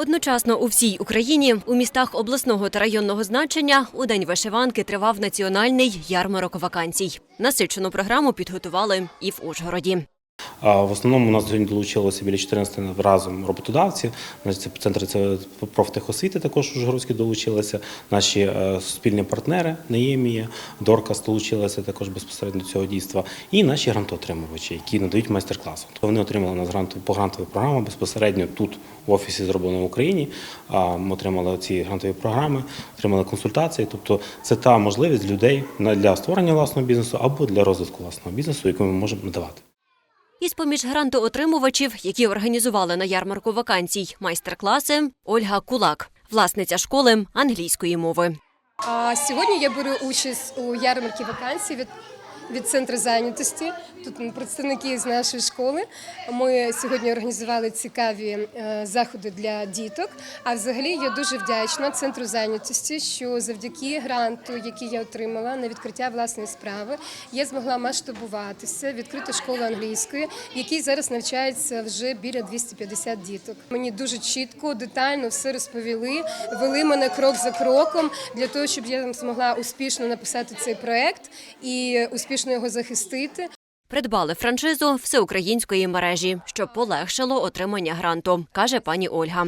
Одночасно у всій Україні у містах обласного та районного значення у день вишиванки тривав національний ярмарок вакансій. Насичену програму підготували і в Ужгороді. В основному у нас сьогодні долучилося біля 14 разом роботодавців. Значить, це центри це профтехосвіти також Ужгородські долучилися. Наші е, спільні партнери Неємія, Доркас долучилися також безпосередньо цього дійства. І наші грантоотримувачі, які надають майстер-класи. Тобто вони отримали нас грантову по грантовій програмі безпосередньо тут в офісі зроблено в Україні. Ми отримали ці грантові програми, отримали консультації. Тобто це та можливість людей для створення власного бізнесу або для розвитку власного бізнесу, яку ми можемо надавати. Із поміж грантоотримувачів, які організували на ярмарку вакансій майстер-класи, Ольга Кулак, власниця школи англійської мови. А сьогодні я беру участь у ярмарці вакансій від, від центру зайнятості. Тут представники з нашої школи. Ми сьогодні організували цікаві е, заходи для діток. А взагалі я дуже вдячна центру зайнятості, що завдяки гранту, який я отримала на відкриття власної справи, я змогла масштабуватися, відкрити школу англійської, якій зараз навчається вже біля 250 діток. Мені дуже чітко, детально все розповіли, вели мене крок за кроком для того, щоб я змогла успішно написати цей проект і успішно його захистити. Придбали франшизу всеукраїнської мережі, що полегшило отримання гранту, каже пані Ольга.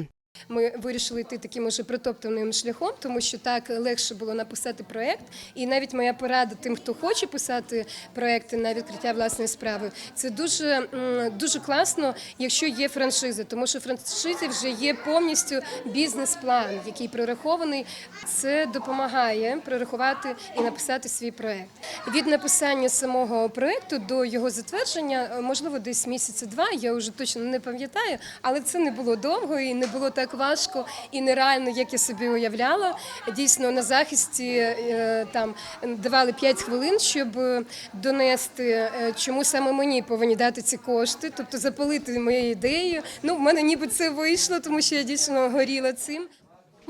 Ми вирішили йти таким уже притоптаним шляхом, тому що так легше було написати проект. І навіть моя порада тим, хто хоче писати проекти на відкриття власної справи, це дуже дуже класно, якщо є франшиза, тому що франшизі вже є повністю бізнес-план, який прорахований. Це допомагає прорахувати і написати свій проект. Від написання самого проекту до його затвердження, е, можливо, десь місяця два. Я вже точно не пам'ятаю, але це не було довго і не було так важко і нереально, як я собі уявляла. Дійсно, на захисті е, там давали 5 хвилин, щоб е, донести, е, чому саме мені повинні дати ці кошти, тобто запалити моєю ідеєю. Ну, в мене ніби це вийшло, тому що я дійсно горіла цим.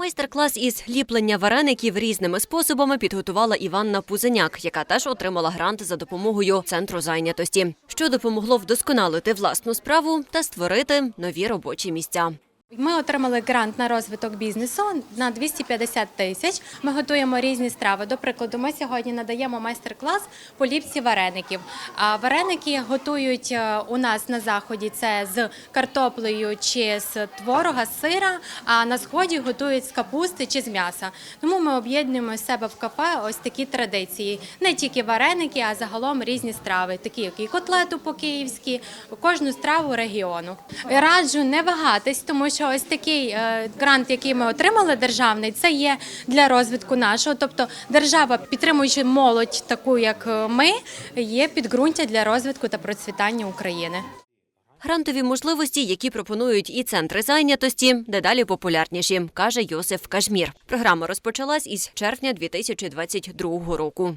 Майстер-клас із ліплення вареників різними способами підготувала Іванна Пузеняк, яка теж отримала грант за допомогою центру зайнятості, що допомогло вдосконалити власну справу та створити нові робочі місця. Ми отримали грант на розвиток бізнесу на 250 тисяч. Ми готуємо різні страви. До прикладу, ми сьогодні надаємо майстер-клас по ліпці вареників. А вареники готують е, у нас на заході це з картоплею чи з творога, з сира. А на сході готують з капусти чи з м'яса. Тому ми об'єднуємо себе в кафе ось такі традиції. Не тільки вареники, а загалом різні страви, такі як і котлету по-київськи, кожну страву регіону. Раджу не вагатись, тому що ось такий е, грант, який ми отримали державний, це є для розвитку нашого. Тобто держава, підтримуючи молодь, таку як е, ми, є підґрунтя для розвитку та процвітання України. Грантові можливості, які пропонують і центри зайнятості, дедалі популярніші, каже Йосиф Кажмір. Програма розпочалась із червня 2022 року.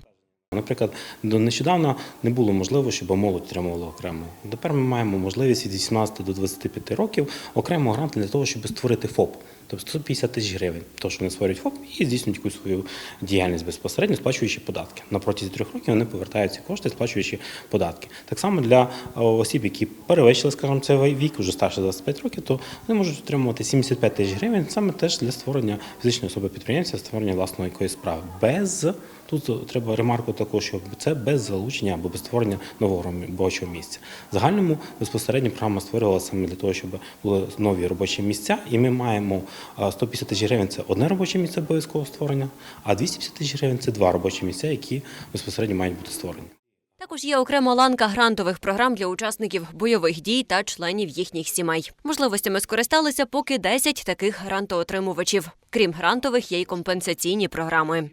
Наприклад, до нещодавно не було можливо, щоб молодь отримувала окремо. Тепер ми маємо можливість від 18 до 25 років окремо грант для того, щоб створити ФОП. Тобто 150 тисяч гривень, то що вони створюють ФОП і здійснюють якусь свою діяльність безпосередньо, сплачуючи податки. На протязі трьох років вони повертають ці кошти, сплачуючи податки. Так само для е, осіб, які перевищили, скажімо, цей вік, вже старше 25 років, то вони можуть отримувати 75 тисяч гривень саме теж для створення фізичної особи підприємця, створення власної якоїсь справи. Без тут треба ремарку таку, що це без залучення або без створення нового робочого місця. В загальному безпосередньо програма створювалася саме для того, щоб були нові робочі місця, і ми маємо а, 150 тисяч гривень це одне робоче місце обов'язкового створення, а 250 тисяч гривень це два робочі місця, які безпосередньо мають бути створені. Також є окрема ланка грантових програм для учасників бойових дій та членів їхніх сімей. Можливостями скористалися поки 10 таких грантоотримувачів. Крім грантових, є й компенсаційні програми.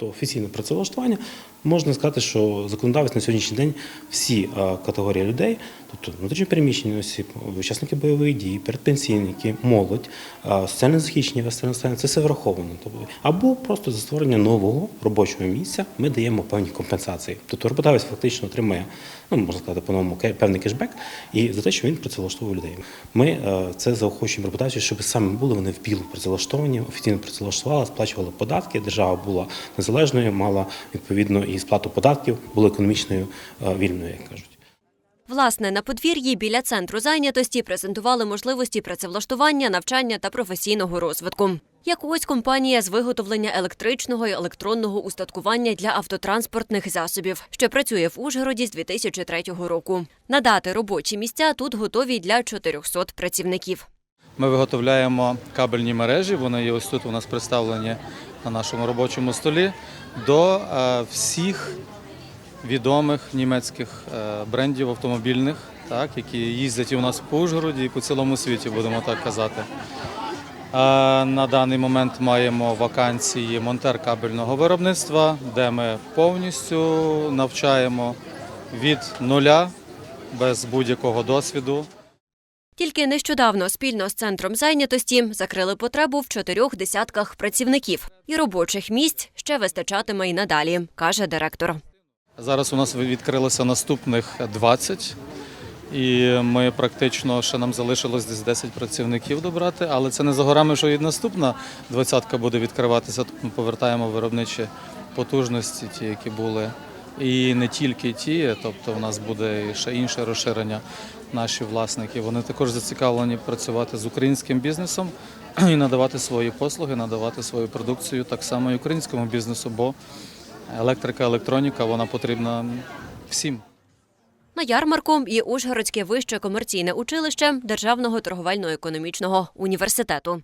Тобто офіційне працевлаштування можна сказати, що законодавець на сьогоднішній день всі е, категорії людей, тобто внутрішньопереміщені осіб, учасники бойових дій, передпенсійники, молодь, е, соціально захищені ветерани це все враховано. Тобто, або просто за створення нового робочого місця ми даємо певні компенсації. Тобто роботодавець фактично отримує, ну можна сказати, по-новому ке- певний кешбек і за те, що він працевлаштовує людей. Ми е, це заохочуємо роботодавців, щоб саме були вони в білу працевлаштовані, офіційно працевлаштували, сплачували податки. Держава була незалежною, мала відповідно і сплату податків, була економічною е, вільною, як кажуть. Власне, на подвір'ї біля центру зайнятості презентували можливості працевлаштування, навчання та професійного розвитку. Як ось компанія з виготовлення електричного і електронного устаткування для автотранспортних засобів, що працює в Ужгороді з 2003 року. Надати робочі місця тут готові для 400 працівників. Ми виготовляємо кабельні мережі, вони є ось тут у нас представлені на нашому робочому столі до е, всіх відомих німецьких е, брендів автомобільних, так, які їздять і у нас по Ужгороді і по цілому світі, будемо так казати. Е, На даний момент маємо вакансії монтер кабельного виробництва, де ми повністю навчаємо від нуля без будь-якого досвіду. Тільки нещодавно спільно з центром зайнятості закрили потребу в чотирьох десятках працівників, і робочих місць ще вистачатиме й надалі, каже директор. Зараз у нас відкрилося наступних 20, і ми практично ще нам залишилось десь 10 працівників добрати, але це не за горами, що і наступна двадцятка буде відкриватися. Тут ми повертаємо виробничі потужності, ті, які були. І не тільки ті, тобто у нас буде ще інше розширення. Наші власники вони також зацікавлені працювати з українським бізнесом і надавати свої послуги, надавати свою продукцію так само і українському бізнесу, бо електрика, електроніка вона потрібна всім. На ярмарку і Ужгородське вище комерційне училище Державного торговельно-економічного університету.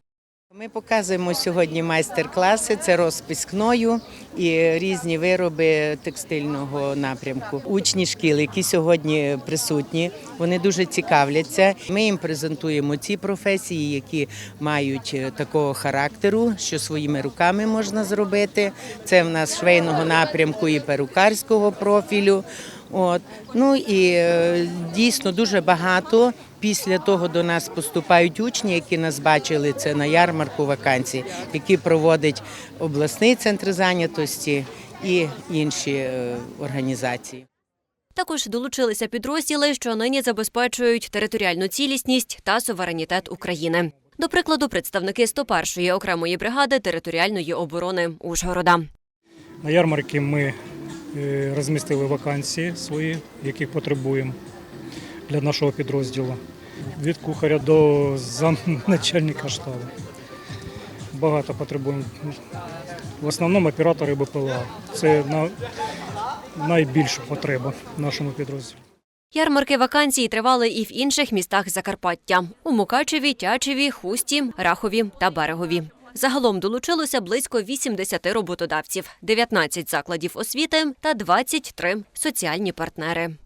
Ми показуємо сьогодні майстер-класи, це розпис кною і різні вироби текстильного напрямку. Учні шкіл, які сьогодні присутні, вони дуже цікавляться. Ми їм презентуємо ті професії, які мають е, такого характеру, що своїми руками можна зробити. Це в нас швейного напрямку і перукарського профілю. От ну і е, дійсно дуже багато. Після того до нас поступають учні, які нас бачили це на ярмарку вакансій, які проводить обласний центр зайнятості і інші е, організації. Також долучилися підрозділи, що нині забезпечують територіальну цілісність та суверенітет України. До прикладу, представники 101-ї окремої бригади територіальної оборони Ужгорода. На ярмарці ми розмістили вакансії свої, яких потребуємо для нашого підрозділу. Від кухаря до замначальника штабу. Багато потребуємо. В основному оператори БПЛА. Це на, найбільша потреба в нашому підрозділі. Ярмарки вакансій тривали і в інших містах Закарпаття у Мукачеві, Тячеві, Хусті, Рахові та Берегові. Загалом долучилося близько 80 роботодавців, 19 закладів освіти та 23 соціальні партнери.